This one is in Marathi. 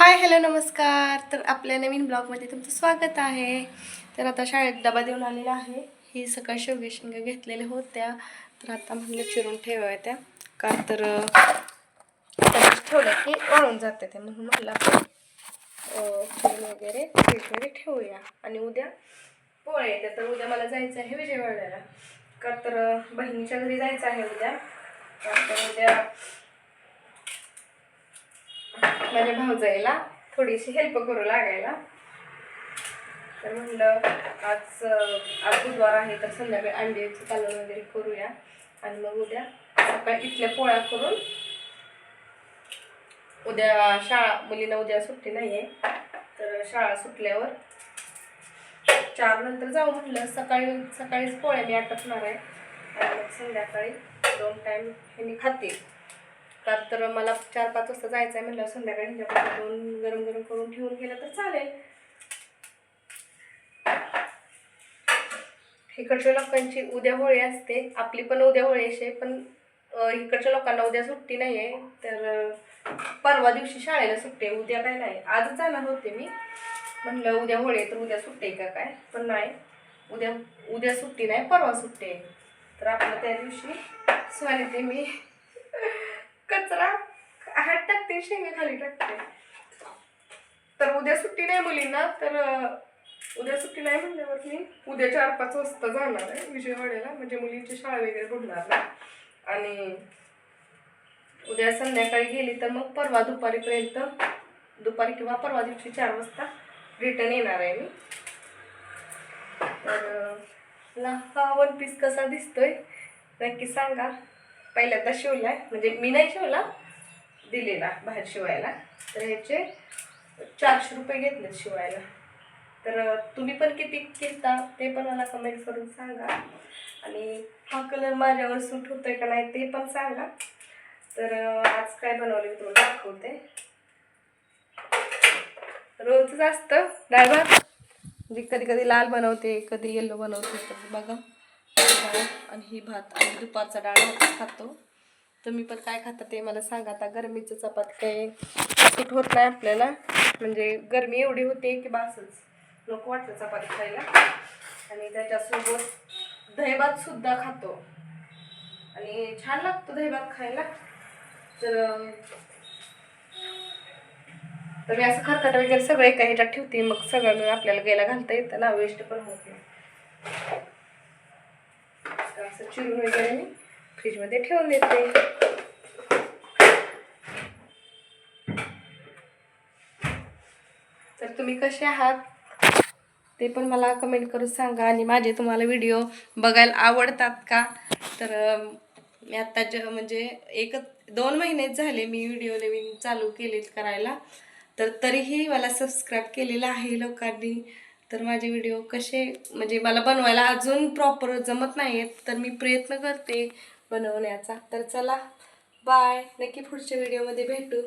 हाय हॅलो नमस्कार. तर आपल्या नवीन ब्लॉगमध्ये तुमचं स्वागत आहे. तर आता शाळेत डबा देऊन आलेला आहे. ही सकाळ शेवगे शेंगा घेतलेल्या होत्या. तर आता म्हणलं चिरून ठेवाव्या त्या. का तर अं, ठेवल्या की वाळून जाते ते. म्हणून म्हटलं चिरून वगैरे फ्रीजमध्ये ठेवूया. आणि उद्या पोळे येते तर उद्या मला जायचं आहे विजयवाड्याला. का तर बहिणीच्या घरी जायचं आहे उद्या. का तर उद्या माझ्या भाऊजाईला थोडीशी हेल्प करू लागायला. तर म्हणलं आज आज बुधवार आहे तर संध्याकाळी अंड्याचं कालवण वगैरे करूया. आणि मग उद्या सकाळी इथल्या पोळ्या करून उद्या शाळा मुलींना उद्या सुट्टी नाही आहे तर शाळा सुटल्यावर चार नंतर जाऊ म्हटलं सकाळी सकाळीच पोळ्या मी आटपणार आहे. आणि मग संध्याकाळी दोन टाईम ह्यांनी खातील. का तर मला चार पाच वाजता जायचं आहे म्हटलं संध्याकाळी दोन गरम गरम करून ठेवून गेलं तर चालेल. इकडच्या लोकांची उद्या होळी असते. आपली पण उद्या होळी असते पण इकडच्या लोकांना उद्या सुट्टी नाही आहे तर परवा दिवशी शाळेला सुट्टी आहे. उद्या काय नाही. आजच जाणार होते मी. म्हणलं उद्या होळी आहे तर उद्या सुट्टी आहे का काय? पण नाही. उद्या उद्या सुट्टी नाही परवा सुट्टी आहे. तर आपलं त्या दिवशी स्वारी ते मी. कचरा हात टाकते शेंगे खाली टाकते तर उद्या सुट्टी नाही मुलींना तर उद्या सुट्टी नाही म्हणल्यावर मी उद्या चार पाच वाजता जाणार आहे विजयवाड्याला म्हणजे मुलींची शाळा वगैरे बुडणार ना. आणि उद्या संध्याकाळी गेली तर मग परवा दुपारीपर्यंत दुपारी किंवा परवा दिवशी चार वाजता रिटर्न येणार आहे मी. तर हा वन पीस कसा दिसतोय नक्की सांगा. पहिल्यांदा शिवला आहे म्हणजे मी नाही शिवला दिलेला बाहेर शिवायला. तर ह्याचे चारशे रुपये घेतलेत शिवायला. तर तुम्ही पण किती घेता ते पण मला कमेंट करून सांगा. आणि हा कलर माझ्यावर सूट होतोय का नाही ते पण सांगा. तर आज काय बनवले मी तुम्हाला दाखवते. रोजच असतं डाळ भात. म्हणजे कधी कधी लाल बनवते कधी येल्लो बनवते. तर बघा. डाळ आणि ही भात आणि दुपारचा डाळ भात खातो. तुम्ही पण काय खाता ते मला सांगा. आता गरमीचं चपात काही सूट होत नाही आपल्याला. म्हणजे गरमी एवढी होते की बासच. लोक वाटतं चपाती खायला. आणि त्याच्यासोबत दहीभात सुद्धा खातो. आणि छान लागतो दहीभात खायला. तर तर मी असं खरकट वगैरे सगळं एका ह्याच्यात ठेवते. मग सगळं आपल्याला गेला घालता येतं. ना वेस्ट पण होते नाही तर असं चिरून वगैरे मी फ्रीजमध्ये ठेवून देते. तर तुम्ही कसे आहात? ते पण मला कमेंट करून सांगा आणि माझे तुम्हाला व्हिडिओ बघायला आवडतात का? तर मी आत्ता ज म्हणजे एक दोन महिनेच झाले मी व्हिडिओ नवीन चालू केलेत करायला. तर तरीही मला सबस्क्राईब केलेलं आहे लोकांनी. तर माझे व्हिडिओ कसे म्हणजे मला बनवायला अजून प्रॉपर जमत नाही आहेत तर मी प्रयत्न करते बनवण्याचा. तर चला बाय नक्की पुढच्या व्हिडिओमध्ये भेटू.